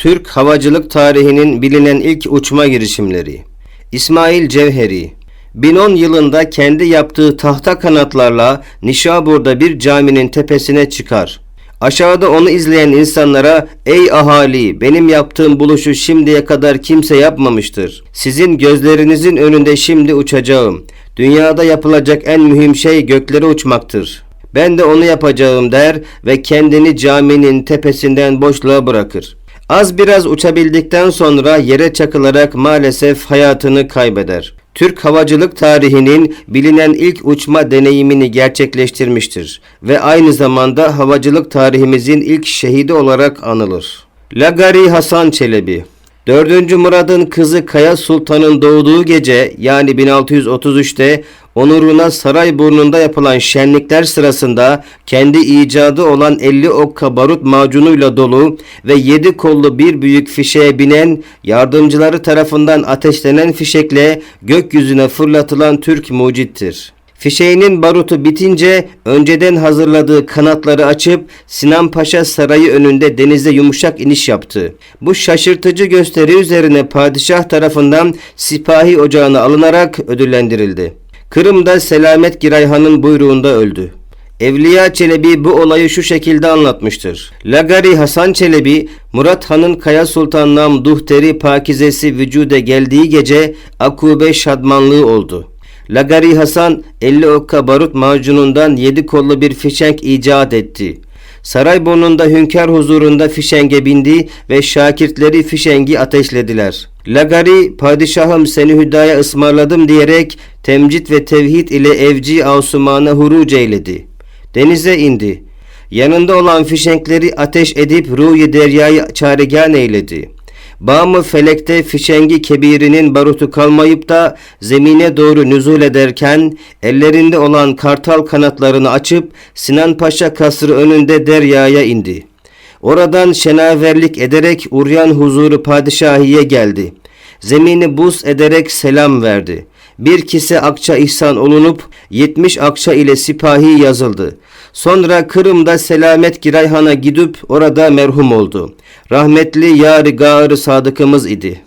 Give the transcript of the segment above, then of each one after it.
Türk havacılık tarihinin bilinen ilk uçma girişimleri. İsmail Cevheri 1010 yılında kendi yaptığı tahta kanatlarla Nişabur'da bir caminin tepesine çıkar. Aşağıda onu izleyen insanlara ey ahali benim yaptığım buluşu şimdiye kadar kimse yapmamıştır. Sizin gözlerinizin önünde şimdi uçacağım. Dünyada yapılacak en mühim şey göklere uçmaktır. Ben de onu yapacağım der ve kendini caminin tepesinden boşluğa bırakır. Az biraz uçabildikten sonra yere çakılarak maalesef hayatını kaybeder. Türk havacılık tarihinin bilinen ilk uçma deneyimini gerçekleştirmiştir ve aynı zamanda havacılık tarihimizin ilk şehidi olarak anılır. Lagari Hasan Çelebi 4. Murad'ın kızı Kaya Sultan'ın doğduğu gece yani 1633'te onuruna Sarayburnu'nda yapılan şenlikler sırasında kendi icadı olan 50 okka barut macunuyla dolu ve 7 kollu bir büyük fişeğe binen yardımcıları tarafından ateşlenen fişekle gökyüzüne fırlatılan Türk mucittir. Fişeğinin barutu bitince önceden hazırladığı kanatları açıp Sinan Paşa Sarayı önünde denize yumuşak iniş yaptı. Bu şaşırtıcı gösteri üzerine padişah tarafından sipahi ocağına alınarak ödüllendirildi. Kırım'da Selamet Girayhan'ın buyruğunda öldü. Evliya Çelebi bu olayı şu şekilde anlatmıştır. Lagari Hasan Çelebi, Murat Han'ın Kaya Sultan Nam Duhteri Pakizesi vücude geldiği gece akube şadmanlığı oldu. Lagari Hasan 50 okka barut macunundan 7 kollu bir fişenk icat etti. Sarayburnu'nda hünkâr huzurunda fişenge bindi ve şakirtleri fişengi ateşlediler. Lagari padişahım seni hüdaya ısmarladım diyerek temcit ve tevhid ile evci Asuman'a huruc eyledi. Denize indi. Yanında olan fişenkleri ateş edip ruhi deryayı çaregan eyledi. Bağımı felekte fişengi kebirinin barutu kalmayıp da zemine doğru nüzul ederken ellerinde olan kartal kanatlarını açıp Sinan Paşa kasrı önünde deryaya indi. Oradan şenaverlik ederek uryan huzuru padişahiye geldi. Zemini buz ederek selam verdi. Bir kise akça ihsan olunup 70 akça ile sipahi yazıldı. Sonra Kırım'da Selamet Girayhan'a gidip orada merhum oldu. Rahmetli yari gârı sadıkımız idi.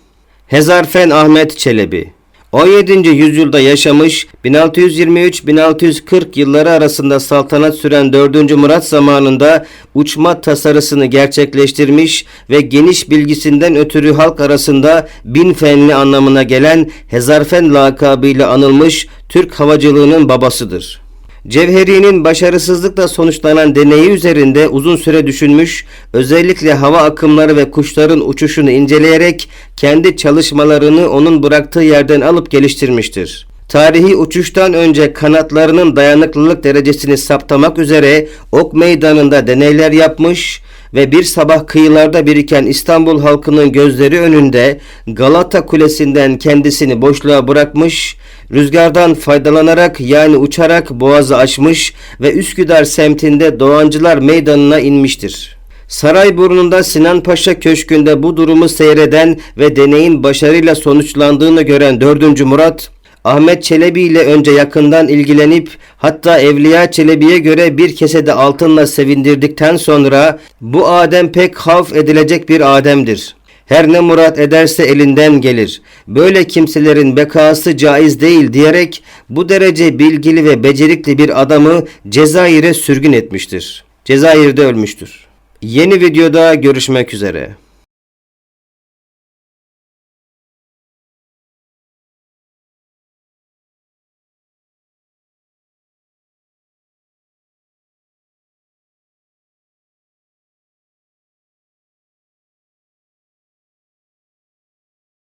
Hezarfen Ahmet Çelebi 17. yüzyılda yaşamış, 1623-1640 yılları arasında saltanat süren 4. Murat zamanında uçma tasarısını gerçekleştirmiş ve geniş bilgisinden ötürü halk arasında bin fenli anlamına gelen Hezarfen lakabıyla anılmış Türk havacılığının babasıdır. Cevheri'nin başarısızlıkla sonuçlanan deneyi üzerinde uzun süre düşünmüş, özellikle hava akımları ve kuşların uçuşunu inceleyerek kendi çalışmalarını onun bıraktığı yerden alıp geliştirmiştir. Tarihi uçuştan önce kanatlarının dayanıklılık derecesini saptamak üzere ok meydanında deneyler yapmış ve bir sabah kıyılarda biriken İstanbul halkının gözleri önünde Galata Kulesi'nden kendisini boşluğa bırakmış, rüzgardan faydalanarak yani uçarak boğazı aşmış ve Üsküdar semtinde Doğancılar Meydanı'na inmiştir. Sarayburnu'nda Sinan Paşa Köşkü'nde bu durumu seyreden ve deneyin başarıyla sonuçlandığını gören 4. Murat, Ahmet Çelebi ile önce yakından ilgilenip hatta Evliya Çelebi'ye göre bir kesede altınla sevindirdikten sonra bu Adem pek havf edilecek bir Adem'dir. Her ne murat ederse elinden gelir. Böyle kimselerin bekası caiz değil diyerek bu derece bilgili ve becerikli bir adamı Cezayir'e sürgün etmiştir. Cezayir'de ölmüştür. Yeni videoda görüşmek üzere.